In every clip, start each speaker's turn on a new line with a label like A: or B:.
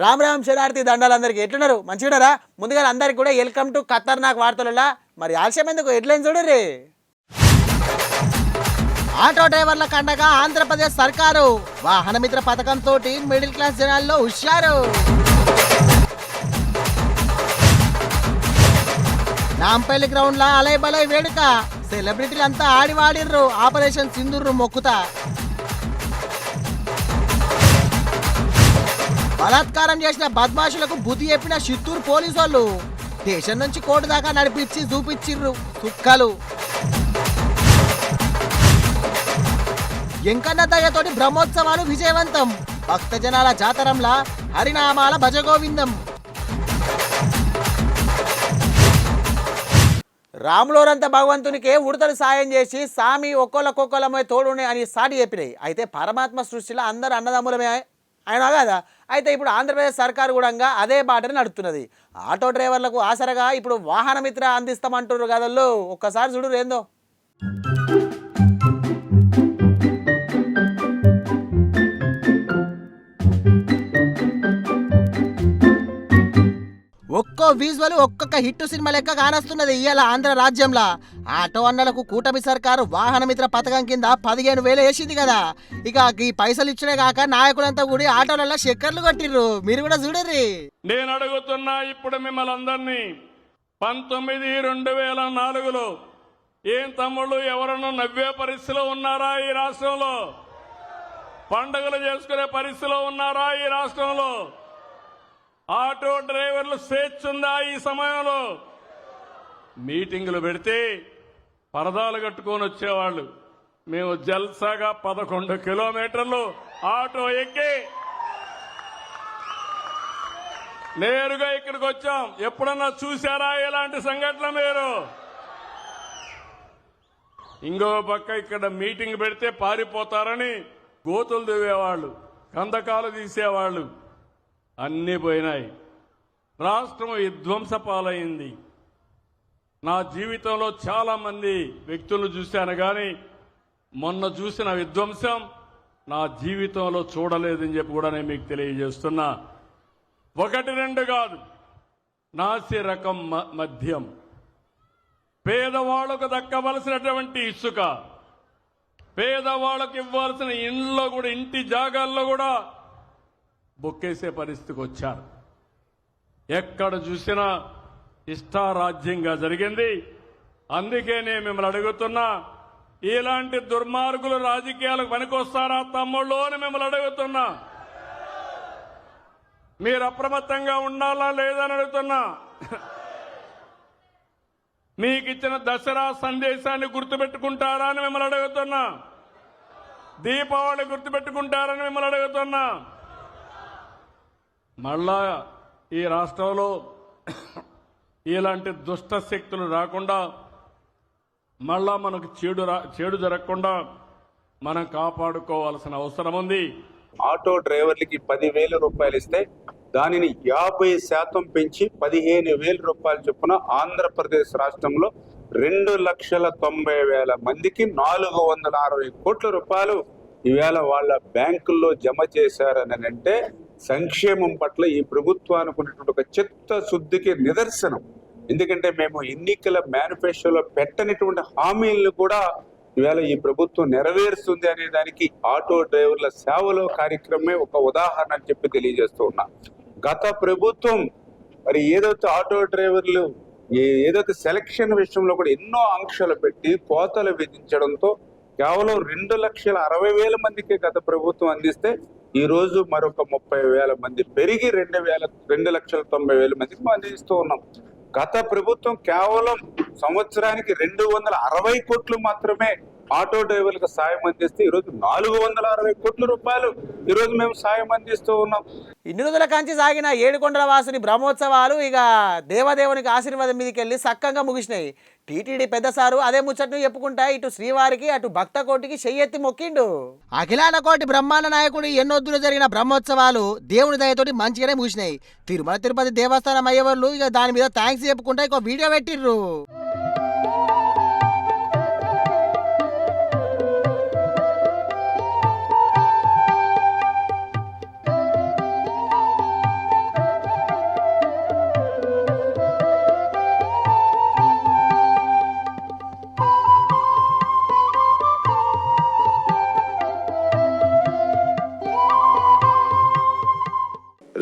A: రామ్ రామ్ శరణార్థి దండాలు అందరికి ఎట్లున్నారు? మంచిగున్నారా? ముందుగా అందరికి కూడా వెల్కమ్ టు ఖతర్నాక్ వార్తలలో. మరి ఆలస్యం ఎందుకు? హెడ్లైన్ చూడరే ఆటో డ్రైవర్ల కండగా ఆంధ్రప్రదేశ్ సర్కారు. వాహన మిత్ర పథకంతో మిడిల్ క్లాస్ జనాల్లో హుషారు. నాంపల్లి గ్రౌండ్ లా అలై బలై వేడుక. సెలబ్రిటీలంతా ఆడివాడిర్రు ఆపరేషన్ సింధూరు మొక్కుతా. బలాత్కారం చేసిన బద్మాషులకు బుద్ధి చెప్పిన చిత్తూరు పోలీసు వాళ్ళు దేశం నుంచి కోర్టు దాకా నడిపించి చూపించిర్రు. కుక్కలు ఎంకన్న దయతోటి బ్రహ్మోత్సవాలు విజయవంతం. భక్తజనాల జాతరంలా హరినామాల భజగోవిందం. రాములోరంత భగవంతునికే ఉడతలు సాయం చేసి సామి ఒక్కొక్కలకొక్కలమే తోడునే అని సాటి చెప్పినాయి. అయితే పరమాత్మ సృష్టిలో అందరు అన్నదమ్ములమే అయినా కదా? అయితే ఇప్పుడు ఆంధ్రప్రదేశ్ సర్కారు కూడా అదే బాటని నడుపుతున్నది. ఆటో డ్రైవర్లకు ఆసరగా ఇప్పుడు వాహనమిత్ర అందిస్తామంటున్నారు కదల్లో. ఒక్కసారి చూడు ఏందో. ఒక్కో విజువల్ ఒక్కొక్క హిట్ సినిమా లెక్క కానొస్తున్నది ఇవాళ ఆంధ్ర రాజ్యంలో. ఆటో అన్నలకు కూటమి సర్కారు వాహన మిత్ర పథకం కింద పదిహేను వేలు వేసింది కదా. ఇక ఈ పైసలు ఇచ్చడే కాక నాయకులంతా కూడా ఆటోలలో చక్కర్లు కొట్టిర్రు. మీరు కూడా చూడర్రి.
B: నేను అడుగుతున్నా ఇప్పుడు మిమ్మల్ని అందరినీ పంతొమ్మిది రెండు వేల నాలుగులో ఏం తమ్ముళ్ళు ఎవరన్నా నవ్వే పరిస్థితిలో ఉన్నారా ఈ రాష్ట్రంలో? పండుగలు చేసుకునే పరిస్థితిలో ఉన్నారా ఈ రాష్ట్రంలో? ఆటో డ్రైవర్లు స్వేచ్ఛ ఉందా ఈ సమయంలో? మీటింగులు పెడితే పరదాలు కట్టుకొని వచ్చేవాళ్ళు. మేము జల్సాగా పదకొండు కిలోమీటర్లు ఆటో ఎక్కి నేరుగా ఇక్కడికి వచ్చాం. ఎప్పుడన్నా చూసారా ఇలాంటి సంఘటన మీరు? ఇంకో పక్క ఇక్కడ మీటింగ్ పెడితే పారిపోతారని గోతులు దువ్వేవాళ్ళు కందకాలు తీసేవాళ్ళు. అన్నీ పోయినాయి. రాష్ట్రం విధ్వంస పాలైంది నా జీవితంలో చాలామంది వ్యక్తులను వ్యక్తులు చూశాను కానీ మొన్న చూసిన విధ్వంసం నా జీవితంలో చూడలేదని చెప్పి కూడా నేను మీకు తెలియజేస్తున్నా. ఒకటి రెండు కాదు నాసి రకం మ- మద్యం. పేదవాళ్ళకు దక్కవలసినటువంటి ఇసుక. పేదవాళ్ళకు ఇవ్వాల్సిన ఇండ్లో కూడా ఇంటి జాగాల్లో కూడా బొక్కేసే పరిస్థితికి వచ్చారు. ఎక్కడ చూసినా ఇష్టారాజ్యంగా జరిగింది. అందుకే నేను మిమ్మల్ని అడుగుతున్నా ఇలాంటి దుర్మార్గులు రాజకీయాలకు పనికొస్తారా తమ్ముళ్ళు అని మిమ్మల్ని అడుగుతున్నా. మీరు అప్రమత్తంగా ఉండాలా లేదని అడుగుతున్నా. మీకు ఇచ్చిన దసరా సందేశాన్ని గుర్తుపెట్టుకుంటారా అని మిమ్మల్ని అడుగుతున్నా. దీపావళి గుర్తుపెట్టుకుంటారని మిమ్మల్ని అడుగుతున్నా. మళ్ళా ఈ రాష్ట్రంలో ఇలాంటి దుష్ట శక్తులు రాకుండా మళ్ళా మనకు చెడు రా చెడు జరగకుండా మనం కాపాడుకోవాల్సిన అవసరం ఉంది.
C: ఆటో డ్రైవర్లకి పదివేల రూపాయలు ఇస్తే దానిని యాభై శాతం పెంచి పదిహేను వేల రూపాయలు చొప్పున ఆంధ్రప్రదేశ్ రాష్ట్రంలో రెండు లక్షల తొంభై వేల మందికి నాలుగు వందల అరవై కోట్ల రూపాయలు ఈవేళ వాళ్ళ బ్యాంకుల్లో జమ చేశారని అంటే సంక్షేమం పట్ల ఈ ప్రభుత్వానికి ఉన్నటువంటి ఒక చిత్తశుద్ధికి నిదర్శనం. ఎందుకంటే మేము ఎన్నికల మేనిఫెస్టోలో పెట్టనటువంటి హామీలను కూడా ఈవేళ ఈ ప్రభుత్వం నెరవేరుస్తుంది అనే దానికి ఆటో డ్రైవర్ల సేవలో కార్యక్రమమే ఒక ఉదాహరణ అని చెప్పి తెలియజేస్తూ ఉన్నా. గత ప్రభుత్వం మరి ఏదైతే ఆటో డ్రైవర్లు ఏదైతే సెలక్షన్ విషయంలో కూడా ఎన్నో ఆంక్షలు పెట్టి కోతలు విధించడంతో కేవలం రెండు లక్షల అరవై వేల మందికి గత ప్రభుత్వం అందిస్తే ఈ రోజు మరొక ముప్పై వేల మంది పెరిగి రెండు వేల రెండు లక్షల తొంభై వేల మందికి అందిస్తూ ఉన్నాం. గత ప్రభుత్వం కేవలం సంవత్సరానికి రెండు వందల అరవై కోట్లు మాత్రమే ఆటో డ్రైవర్లకు సాయం అందిస్తే ఈరోజు నాలుగు వందల అరవై కోట్ల రూపాయలు ఈరోజు మేము సాయం అందిస్తూ ఉన్నాం.
A: ఇన్ని రోజుల కంచి సాగిన ఏడుకొండల వాసుని బ్రహ్మోత్సవాలు ఇక దేవదేవునికి ఆశీర్వాదం మీదకి వెళ్ళి సక్కంగా ముగిసినాయి. టీటీడీ పెద్ద సారు అదే ముచ్చట్ను చెప్పుకుంటా ఇటు శ్రీవారికి అటు భక్త కోటికి చెయ్యెత్తి మొక్కిండు. అఖిలాండ కోటి బ్రహ్మాండ నాయకుడు ఎన్నొద్దులు జరిగిన బ్రహ్మోత్సవాలు దేవుని దయతోటి మంచిగానే ముగిసినాయి. తిరుమల తిరుపతి దేవస్థానం అయ్యేవాళ్ళు ఇక దాని మీద థ్యాంక్స్ చెప్పుకుంటా ఇక వీడియో పెట్టిర్రు.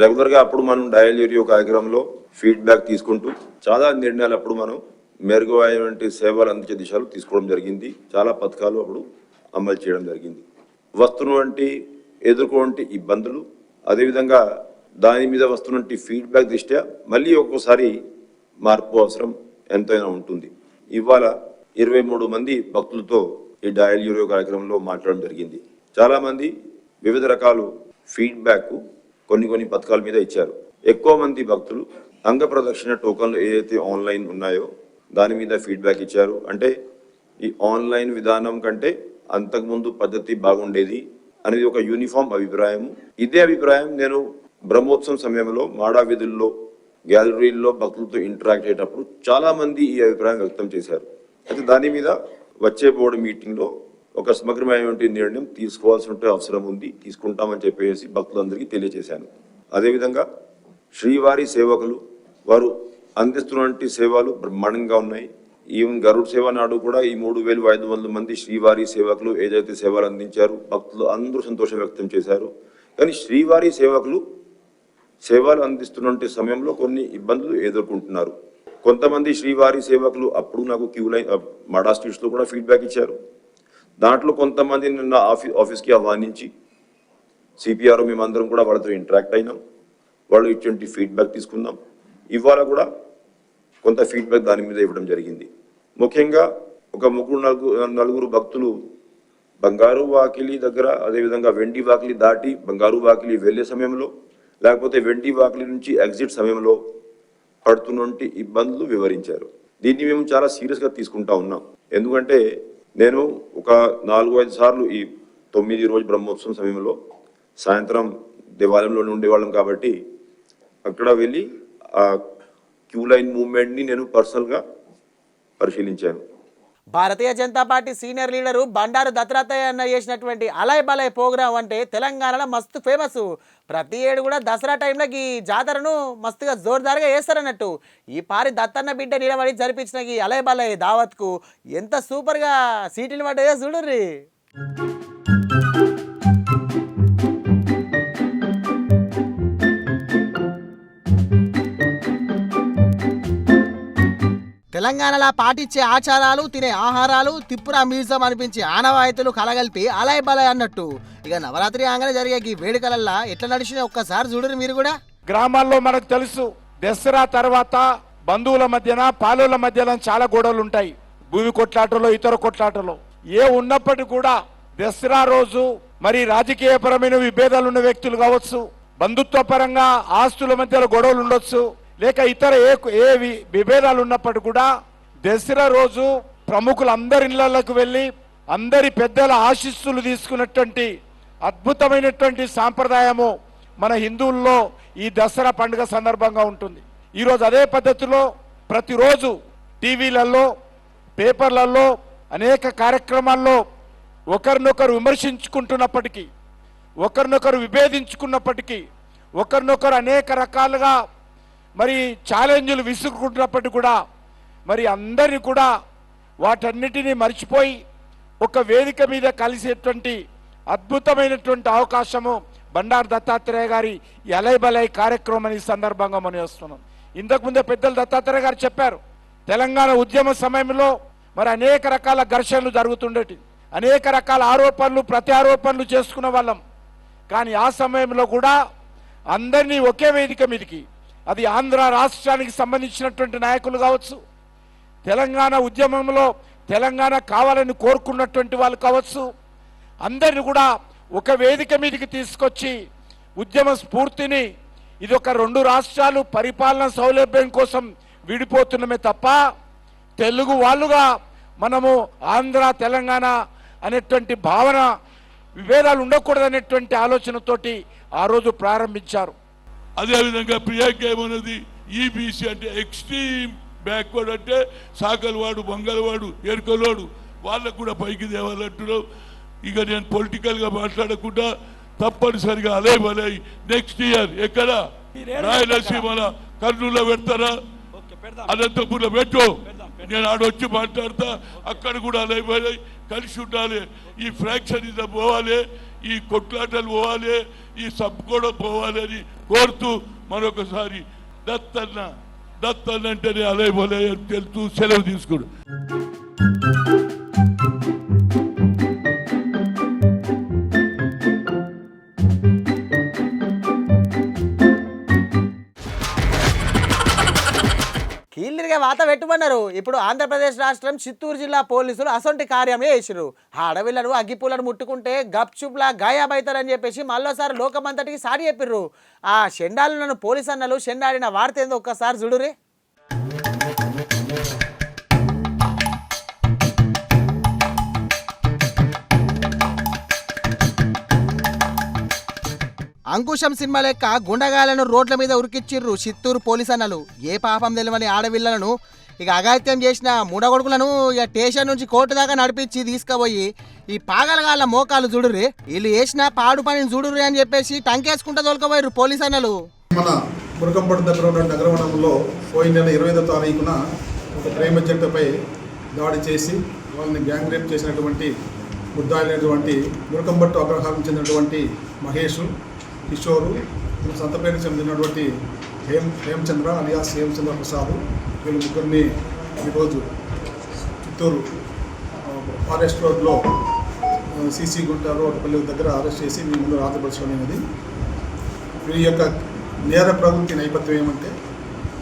D: రెగ్యులర్గా అప్పుడు మనం డయల్ ఏరియో కార్యక్రమంలో ఫీడ్బ్యాక్ తీసుకుంటూ చాలా నిర్ణయాలు అప్పుడు మనం మెరుగైనటువంటి సేవలు అందించే దిశలు తీసుకోవడం జరిగింది. చాలా పథకాలు అప్పుడు అమలు చేయడం జరిగింది. వస్తున్నటువంటి ఎదుర్కొన్నటువంటి ఇబ్బందులు అదేవిధంగా దాని మీద వస్తున్నటువంటి ఫీడ్బ్యాక్ దృష్ట్యా మళ్ళీ ఒక్కోసారి మార్పు అవసరం ఎంతైనా ఉంటుంది. ఇవాళ ఇరవై మూడు మంది భక్తులతో ఈ డయల్ యూరియో కార్యక్రమంలో మాట్లాడడం జరిగింది. చాలామంది వివిధ రకాలు ఫీడ్బ్యాక్ కొన్ని కొన్ని పథకాల మీద ఇచ్చారు. ఎక్కువ మంది భక్తులు అంగ ప్రదక్షిణ టోకన్లు ఏదైతే ఆన్లైన్ ఉన్నాయో దాని మీద ఫీడ్బ్యాక్ ఇచ్చారు. అంటే ఈ ఆన్లైన్ విధానం కంటే అంతకుముందు పద్ధతి బాగుండేది అనేది ఒక యూనిఫామ్ అభిప్రాయం ఇదే అభిప్రాయం నేను బ్రహ్మోత్సవం సమయంలో మాడా వీధుల్లో గ్యాలరీల్లో భక్తులతో ఇంటరాక్ట్ అయ్యేటప్పుడు చాలా మంది ఈ అభిప్రాయం వ్యక్తం చేశారు. అయితే దాని మీద వచ్చే బోర్డు మీటింగ్లో ఒక సమగ్రమైనటువంటి నిర్ణయం తీసుకోవాల్సిన అవసరం ఉంది. తీసుకుంటామని చెప్పేసి భక్తులందరికీ తెలియజేశాను. అదేవిధంగా శ్రీవారి సేవకులు వారు అందిస్తున్నటువంటి సేవలు బ్రహ్మాండంగా ఉన్నాయి. ఈవెన్ గరుడ్ సేవ నాడు కూడా ఈ మూడు వేలు ఐదు వందల మంది శ్రీవారి సేవకులు ఏదైతే సేవలు అందించారు భక్తులు అందరూ సంతోషం వ్యక్తం చేశారు. కానీ శ్రీవారి సేవకులు సేవలు అందిస్తున్నటువంటి సమయంలో కొన్ని ఇబ్బందులు ఎదుర్కొంటున్నారు. కొంతమంది శ్రీవారి సేవకులు అప్పుడు నాకు క్యూ లైన్ మడా స్ట్రీట్స్లో కూడా ఫీడ్బ్యాక్ ఇచ్చారు. దాంట్లో కొంతమంది నిన్న ఆఫీ ఆఫీస్కి ఆహ్వానించి సిపిఆర్ మేమందరం కూడా వాళ్ళతో ఇంటరాక్ట్ అయినాం. వాళ్ళు ఇటువంటి ఫీడ్బ్యాక్ తీసుకున్నాం ఇవాళ కూడా కొంత ఫీడ్బ్యాక్ దాని మీద ఇవ్వడం జరిగింది. ముఖ్యంగా ఒక ముగ్గురు నలుగురు నలుగురు భక్తులు బంగారు వాకిలి దగ్గర అదేవిధంగా వెండి వాకిలి దాటి బంగారు వాకిలి వెళ్ళే సమయంలో లేకపోతే వెండి వాకిలి నుంచి ఎగ్జిట్ సమయంలో పడుతున్నటువంటి ఇబ్బందులు వివరించారు. దీన్ని మేము చాలా సీరియస్గా తీసుకుంటా ఉన్నాం. ఎందుకంటే నేను ఒక నాలుగు ఐదు సార్లు ఈ తొమ్మిది రోజు బ్రహ్మోత్సవం సమయంలో సాయంత్రం దేవాలయంలోనే ఉండేవాళ్ళం కాబట్టి అక్కడ వెళ్ళి ఆ క్యూ లైన్ మూవ్మెంట్ని నేను పర్సనల్గా పరిశీలించాను.
A: Bharatiya Janata Party senior leader Bandaru Dattatreya అన్న చేసినటువంటి అలయ్ బలయ్ ప్రోగ్రాం అంటే తెలంగాణలో మస్తు ఫేమస్. ప్రతి ఏడు కూడా దసరా టైంలో ఈ జాతరను మస్తుగా జోరుదారుగా వేస్తారన్నట్టు ఈ పారి దత్తన్న బిడ్డ నిలబడి జరిపించిన ఈ అలయ్ బలయ్ దావత్కు ఎంత సూపర్గా సీట్లు పడ్డాయో చూడుర్రి. తెలంగాణలో పాటించే ఆచారాలు తినే ఆహారాలు తిప్పురా మ్యూజియం అనిపించే ఆనవాయితీలు కలగలిపి అలాయ్ బలాయ్ అన్నట్టు. ఇక నవరాత్రి ఆంగన జరిగే ఈ వేడుకలల్లా ఎట్లా నడిచిన ఒక్కసారి చూడరు మీరు కూడా.
E: గ్రామాల్లో మనకు తెలుసు దసరా తర్వాత బంధువుల మధ్యన పాలుల మధ్యన చాలా గొడవలు ఉంటాయి. భూమి కొట్లాటలో ఇతర కొట్లాటలో. ఏ ఉన్నప్పటికీ కూడా దసరా రోజు మరి రాజకీయపరమైన విభేదాలు ఉన్న వ్యక్తులు కావచ్చు బంధుత్వ పరంగా ఆస్తుల మధ్యలో గొడవలు ఉండొచ్చు లేక ఇతర ఏ ఏ విభేదాలు ఉన్నప్పటికీ కూడా దసరా రోజు ప్రముఖులందరి ఇళ్ళలోకి వెళ్ళి అందరి పెద్దల ఆశీస్సులు తీసుకున్నటువంటి అద్భుతమైనటువంటి సాంప్రదాయము మన హిందువుల్లో ఈ దసరా పండుగ సందర్భంగా ఉంటుంది. ఈరోజు అదే పద్ధతిలో ప్రతిరోజు టీవీలలో పేపర్లలో అనేక కార్యక్రమాల్లో ఒకరినొకరు విమర్శించుకుంటున్నప్పటికీ ఒకరినొకరు విభేదించుకున్నప్పటికీ ఒకరినొకరు అనేక రకాలుగా మరి ఛాలెంజ్లు విసురుకుంటున్నప్పటికీ కూడా మరి అందరినీ కూడా వాటన్నిటినీ మర్చిపోయి ఒక వేదిక మీద కలిసేటువంటి అద్భుతమైనటువంటి అవకాశము బండారు దత్తాత్రేయ గారి ఎలైబలై కార్యక్రమం ఈ సందర్భంగా మనం చేస్తున్నాం. ఇంతకుముందే పెద్దలు దత్తాత్రేయ గారు చెప్పారు తెలంగాణ ఉద్యమ సమయంలో మరి అనేక రకాల ఘర్షణలు జరుగుతుండేటి అనేక రకాల ఆరోపణలు ప్రతి ఆరోపణలు చేసుకున్న వాళ్ళం. కానీ ఆ సమయంలో కూడా అందరినీ ఒకే వేదిక మీదకి అది ఆంధ్ర రాష్ట్రానికి సంబంధించినటువంటి నాయకులు కావచ్చు తెలంగాణ ఉద్యమంలో తెలంగాణ కావాలని కోరుకున్నటువంటి వాళ్ళు కావచ్చు అందరిని కూడా ఒక వేదిక మీదకి తీసుకొచ్చి ఉద్యమ స్ఫూర్తిని ఇది ఒక రెండు రాష్ట్రాలు పరిపాలన సౌలభ్యం కోసం విడిపోతున్నమే తప్ప తెలుగు వాళ్ళుగా మనము ఆంధ్ర తెలంగాణ అనేటువంటి భావన విభేదాలు ఉండకూడదనేటువంటి ఆలోచనతోటి ఆ రోజు ప్రారంభించారు.
B: అదేవిధంగా ప్రియాంక ఏమన్నది ఈబీసీ అంటే ఎక్స్ట్రీమ్ బ్యాక్వర్డ్ అంటే సాకలవాడు బంగళవాడు ఎరుకలోడు వాళ్ళకు కూడా పైకి తేవాలంటున్నాం ఇక నేను పొలిటికల్గా మాట్లాడకుండా తప్పనిసరిగా అలే బలై నెక్స్ట్ ఇయర్ ఎక్కడ? రాయలసీమల కర్నూలులో పెడతారా? అనంతపురంలో పెట్టు. నేను ఆడొచ్చి మాట్లాడతా. అక్కడ కూడా అలే బలై కలిసి ఉండాలి. ఈ ఫ్రాక్షనిజం పోవాలి. ఈ కొట్లాటలు పోవాలి. ఈ సంపుకోవడం కూడా పోవాలని కోరుతూ మరొకసారి దత్తన్న దత్తన్న అంటేనే అలే బలే తెలుతూ సెలవు తీసుకుడు.
A: వాత పెట్టుమన్నారు. ఇప్పుడు ఆంధ్రప్రదేశ్ రాష్ట్రం చిత్తూరు జిల్లా పోలీసులు అసొంటి కార్యమే చేసిరు ఆ అడవిలను అగ్గిపూలను ముట్టుకుంటే గప్చుప్లా గాయాబైతారని చెప్పేసి మళ్ళోసారి లోకమంతటికి సారి చెప్పిర్రు. ఆ షెండాలను పోలీస్ అన్నలు షెండాడిన వార్త ఏందో ఒక్కసారి చూడురే అంకుశం సినిమా లెక్క గుండగాలను రోడ్ల మీద ఉరికిచ్చిర్రు చిత్తూరు పోలీస్ అన్నలు. ఏ పాపం తెలియని ఆడవిళ్ళను ఇక అగాత్యం చేసిన మూడగొడుకులను ఇక స్టేషన్ నుంచి కోర్టు దాకా నడిపించి తీసుకుపోయి ఈ పాగలగాళ్ళ మోకాలు చూడుర్రి. వీళ్ళు వేసిన పాడు పనిని చూడుర్రి అని చెప్పేసి టంకేసుకుంటూ తోలుకపోయారు పోలీస్ అన్నలు.
F: మన మురకంపట్టు దగ్గర ఉన్న నగరవనంలో పోయిన నెల ఇరవై ఐదో తారీఖున ఒక ప్రేమ జంటపై దాడి చేసి వాళ్ళని గ్యాంగ్ రేప్ చేసినటువంటి ముద్దాయినటువంటి మురకంపట్టు అగ్రహారం చెందినటువంటి మహేష్ కిషోరు సంతపేట చెందినటువంటి హేమ్ హేమచంద్ర అలియాస్ హేమచంద్ర ప్రసాద్ వీళ్ళు ముగ్గురిని ఈరోజు చిత్తూరు ఫారెస్ట్ రోడ్లో సీసీ గుంట రోడ్డుపల్లి దగ్గర అరెస్ట్ చేసి మీ ముందు రాజపరచుకునేది వీరి యొక్క నేర ప్రవృత్తి నేపథ్యం ఏమంటే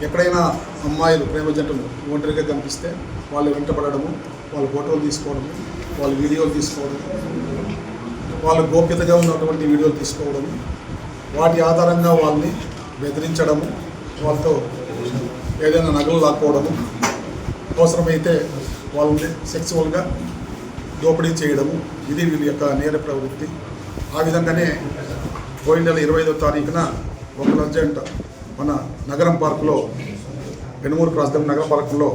F: ఎక్కడైనా అమ్మాయిలు ప్రేమ జంటలు ఒంటరిగా కనిపిస్తే వాళ్ళు వెంటపడము వాళ్ళ ఫోటోలు తీసుకోవడము వాళ్ళ వీడియోలు తీసుకోవడం వాళ్ళ గోప్యతగా ఉన్నటువంటి వీడియోలు తీసుకోవడము వాటి ఆధారంగా వాళ్ళని బెదిరించడము వాళ్ళతో ఏదైనా నగలు లాక్కోవడము అవసరమైతే వాళ్ళని సెక్సువల్గా దోపిడీ చేయడము ఇది వీళ్ళ యొక్క నేర ప్రవృత్తి. ఆ విధంగానే పోయిన నెల ఇరవై ఐదో తారీఖున ఒక అర్జెంట్ మన నగరం పార్కులో వెనుమూరు క్రాస్ దగ్గర నగర పార్కులో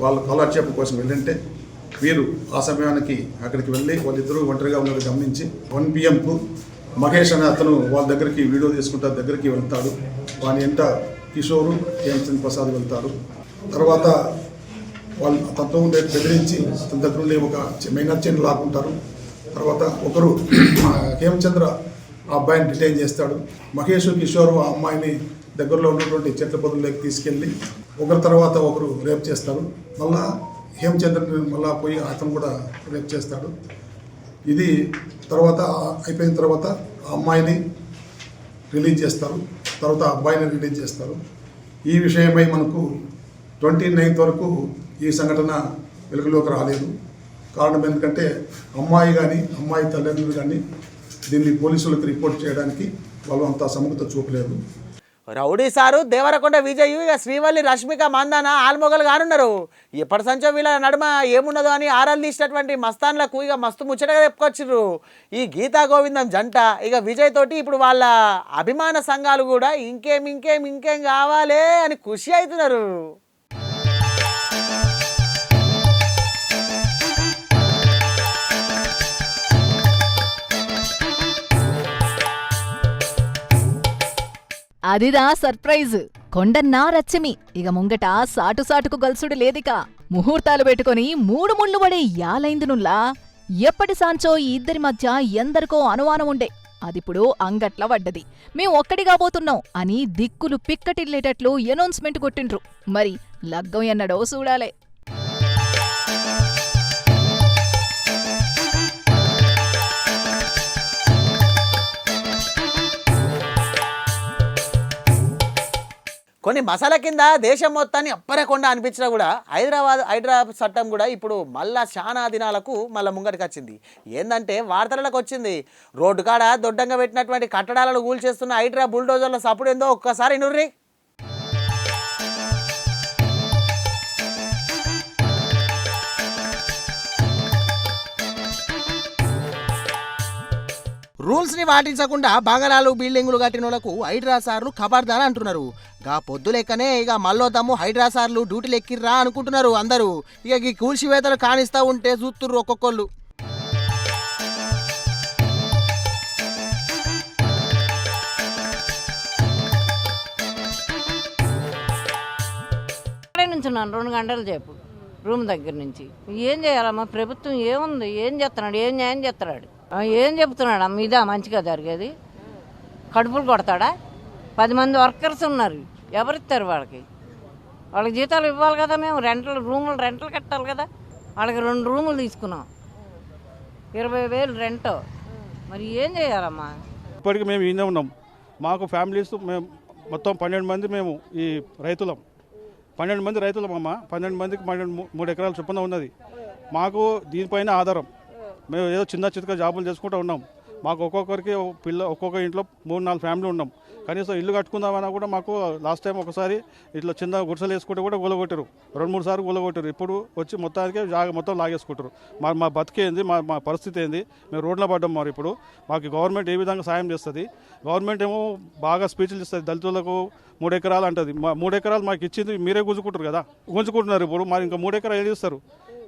F: వాళ్ళు కాలక్షేపం కోసం వెళ్ళింటే వీరు ఆ సమయానికి అక్కడికి వెళ్ళి వాళ్ళిద్దరూ ఒంటరిగా ఉన్నది గమనించి వన్ పిఎంకు మహేష్ అనే అతను వాళ్ళ దగ్గరికి వీడియో తీసుకుంటా దగ్గరికి వెళ్తాడు. వాని ఎంట కిషోరు హేమచంద్ ప్రసాద్ వెళ్తారు. తర్వాత వాళ్ళు తనతో ఉండే బెదిరించి తన దగ్గర ఉండే ఒక మైనర్ చైన్ లాక్కుంటారు. తర్వాత ఒకరు హేమచంద్ర ఆ అబ్బాయిని డిటైన్ చేస్తాడు. మహేష్ కిషోర్ ఆ అమ్మాయిని దగ్గరలో ఉన్నటువంటి చెట్ల పొదల్లోకి తీసుకెళ్ళి ఒకరి తర్వాత ఒకరు రేప్ చేస్తారు. మళ్ళా హేమచంద్రని మళ్ళా పోయి అతను కూడా రేప్ చేస్తాడు. ఇది తర్వాత అయిపోయిన తర్వాత ఆ అమ్మాయిని రిలీజ్ చేస్తారు. తర్వాత అబ్బాయిని రిలీజ్ చేస్తారు. ఈ విషయమై మనకు ట్వంటీ నైన్త్ వరకు ఈ సంఘటన వెలుగులోకి రాలేదు. కారణం ఎందుకంటే అమ్మాయి కానీ అమ్మాయి తల్లిదండ్రులు కానీ దీన్ని పోలీసులకు రిపోర్ట్ చేయడానికి వాళ్ళు అంత సముఖత చూపలేదు.
A: రౌడీ సారు దేవరకొండ విజయ్ ఇక శ్రీవల్లి రష్మిక మందాన ఆల్మొగలు కానున్నారు ఎప్పటి సంచో వీళ్ళ నడుమ ఏమున్నదో అని ఆరాలు తీసినటువంటి మస్తాన్లకు ఇక మస్తు ముచ్చటగా చెప్పుకొచ్చిర్రు. ఈ గీతా గోవిందం జంట ఇక విజయ్ తోటి ఇప్పుడు వాళ్ళ అభిమాన సంఘాలు కూడా ఇంకేం ఇంకేం ఇంకేం కావాలే అని ఖుషి అవుతున్నారు.
G: అదిదా సర్ప్రైజ్. కొండన్నా రచ్చమి. ఇక ముంగట సాటు సాటుకు గల్సుడు లేదిక. ముహూర్తాలు పెట్టుకొని మూడు ముళ్ళు పడే యాలైందునుల్లా ఎప్పటి సాంచో ఈ ఇద్దరి మధ్య ఎందరికో అనుమానం ఉండే. అదిప్పుడు అంగట్ల పడ్డది. మేం ఒక్కడిగా పోతున్నాం అని దిక్కులు పిక్కటిల్లేటట్లు అనౌన్స్మెంట్ కొట్టిండ్రు. మరి లగ్గం ఎన్నడో చూడాలే
A: కొన్ని మసాలా కింద దేశం మొత్తాన్ని అప్పరకుండా అనిపించినా కూడా హైదరాబాద్ హైదరాబాద్ చట్టం కూడా ఇప్పుడు మళ్ళా చాలా దినాలకు మళ్ళీ ముంగటికి వచ్చింది. ఏంటంటే వార్తలకు వచ్చింది. రోడ్డు కాడ దొడ్డంగా పెట్టినటువంటి కట్టడాలను కూల్చేస్తున్న హైడ్రా బుల్డోజర్ల సపోర్ట్ ఏందో ఒక్కసారి నుర్రి. రూల్స్ని పాటించకుండా బంగారాలు బిల్డింగులు కట్టిన వాళ్ళకు హైడ్రా సార్లు ఖబర్దార్ అంటున్నారు. గా పొద్దు లెక్కనే ఇక మళ్ళోతాము హైడ్రా సార్లు డ్యూటీలు ఎక్కిర్రా అనుకుంటున్నారు అందరూ. ఇక ఈ కూల్చివేతలు కానిస్తా ఉంటే చూస్తుర్రు ఒక్కొక్కళ్ళు.
H: నుంచున్నాను రెండు గంటల చేపు రూమ్ దగ్గర నుంచి. ఏం చేయాలమ్మా? ప్రభుత్వం ఏముంది? ఏం చేస్తున్నాడు? ఏం న్యాయం చేస్తున్నాడు? ఏం చెప్తున్నాడు అమ్మ? ఇదా మంచిగా జరిగేది. కడుపులు కొడతాడా? పది మంది వర్కర్స్ ఉన్నారు. ఎవరిస్తారు వాళ్ళకి? వాళ్ళకి జీతాలు ఇవ్వాలి కదా మేము. రెంటలు రూములు రెంటలు కట్టాలి కదా. వాళ్ళకి రెండు రూములు తీసుకున్నాం. ఇరవై వేలు రెంట్. మరి ఏం చేయాలమ్మా?
I: ఇప్పటికి మేము ఈయన ఉన్నాం. మాకు ఫ్యామిలీస్ మేము మొత్తం పన్నెండు మంది మేము ఈ రైతులం. పన్నెండు మంది రైతులం అమ్మ. పన్నెండు మందికి పన్నెండు మూడు ఎకరాల చొప్పున ఉన్నది. మాకు దీనిపైన ఆధారం. మేము ఏదో చిన్న చితక జాబులు చేసుకుంటూ ఉన్నాం. మాకు ఒక్కొక్కరికి పిల్ల ఒక్కొక్క ఇంట్లో మూడు నాలుగు ఫ్యామిలీ ఉన్నాం. కనీసం ఇల్లు కట్టుకుందామన్నా కూడా మాకు లాస్ట్ టైం ఒకసారి ఇట్లా చిన్న గుడిసెలు వేసుకుంటే కూడా కూలగొట్టారు రెండు మూడు సార్లు కూలగొట్టారు ఇప్పుడు వచ్చి మొత్తానికి జాగ మొత్తం లాగేసుకుంటారు మా మా బతికేంది మా మా పరిస్థితి ఏంది? మేము రోడ్ల పడ్డాం మరి ఇప్పుడు. మాకు గవర్నమెంట్ ఏ విధంగా సాయం చేస్తుంది? గవర్నమెంట్ ఏమో బాగా స్పీచ్లు ఇస్తుంది. దళితులకు మూడు ఎకరాలు అంటది. మా మూడు ఎకరాలు మాకు ఇచ్చింది మీరే గుంజుకుంటారు కదా? గుంజుకుంటున్నారు ఇప్పుడు. మరి ఇంకా మూడు ఎకరాలు ఏం చేస్తారు?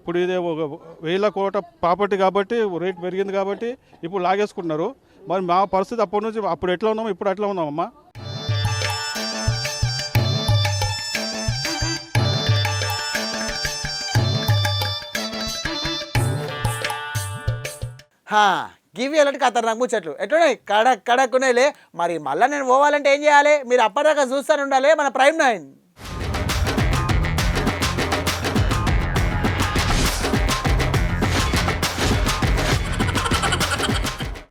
I: ఇప్పుడు ఇది ఒక వేల కోట ప్రాపర్టీ కాబట్టి రేట్ పెరిగింది కాబట్టి ఇప్పుడు లాగేసుకుంటున్నారు. మరి మా పరిస్థితి అప్పటి నుంచి అప్పుడు ఎట్లా ఉన్నాము ఇప్పుడు ఎట్లా ఉన్నామమ్మా.
A: గివి అలాంటి ఖతర్నాక్ ముచ్చట్లు. ఎట్లున్నాయి? కడక్ కడక్ ఉన్నాయిలే మరి మళ్ళీ నేను పోవాలంటే ఏం చేయాలి? మీరు అప్పటిదాకా చూస్తూనే ఉండాలి. మన ప్రైమ్ నైన్.